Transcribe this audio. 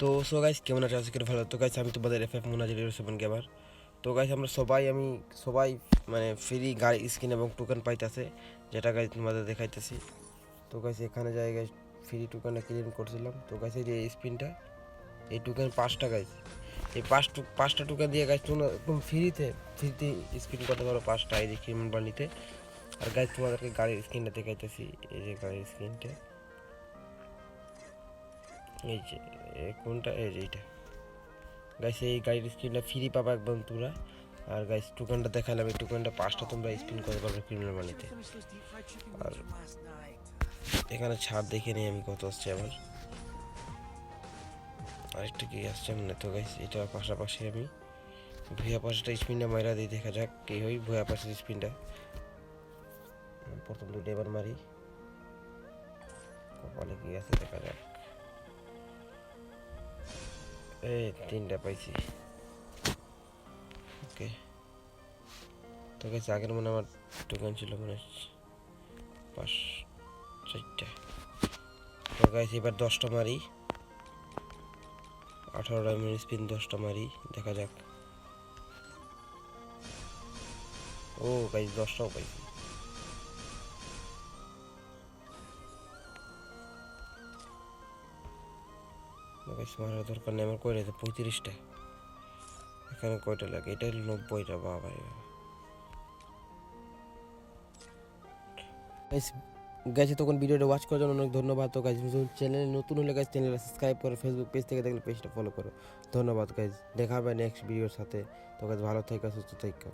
তো so guys কেমন আছে? আজকের ভালো তো গাইস আমি তোমাদের F F Monazir seven gamer তো গাইস আমরা সবাই, আমি সবাই মানে ফ্রি গাড়ি স্কিন এবং টোকেন পাইতেছে, যেটা গাইস তোমাদের দেখাইতেছি। তো গাইস এখানে যাই গাইস ফ্রি টোকেনটা ক্লেম করছিলাম। তো গাইস এই যে স্পিনটা এই টোকেন পাঁচটা গাইস এই পাঁচ পাঁচটা টোকেন দিয়ে গাইস তোমরা একদম ফ্রিতে ফ্রিতে স্পিন করতে পারো পাঁচটা, এই যে ক্রিমিন বানিতে আর গাইস তোমাদেরকে গাড়ির স্ক্রিনটা দেখাইতেছি, এই যে গাড়ির স্ক্রিনটা এই যে কোনটা? এই যে এইটা। গাইস এই গাড়ির স্ক্রিনটা ফ্রি পাবা একদম তোমরা আর গাইস টোকেনটা দেখালাম এই টোকেনটা পাঁচটা তোমরা স্পিন করতে পারবে ক্রিমিনাল মানিতে আর এখানে ছাড় দেখে নিই আমি কত আসছে আবার। আরেকটা কি আসছে মনে তো গাইস এটা পাশাপাশি আমি ভুয়া পাশটা স্পিনটা মাইরা দিই, দেখা যাক কি হই ভুয়া পাশের স্পিনটা প্রথম দুটো এবার মারি। কপালে কি আছে, দেখা যাক। এই তিনটা পাইছি। ওকে। তো গেছে আগের মনে আমার টোকেন ছিল মনে হচ্ছে পাঁচ চারটা। তো গাইছে এবার দশটা মারি। আঠারো ডায়মন্ড স্পিন দশটা মারি দেখা যাক। ও গাইজ দশটাও পাইছি। গাইস মারার দরকার নেই, আমার কয়টা? পঁয়ত্রিশটা। এখানে কয়টা লাগে? এটা হলো নব্বইটা, বাবা গাইছে তখন ভিডিওটা ওয়াচ করার জন্য অনেক ধন্যবাদ। তো গাইজ চ্যানেল নতুন হলে গাইজ চ্যানেলটা সাবস্ক্রাইব করো ফেসবুক পেজ থেকে দেখলে পেজটা ফলো করো। ধন্যবাদ গাইজ দেখা হবে নেক্সট ভিডিওর সাথে। তো গাইজ ভালো থেকে, সুস্থ থেকে।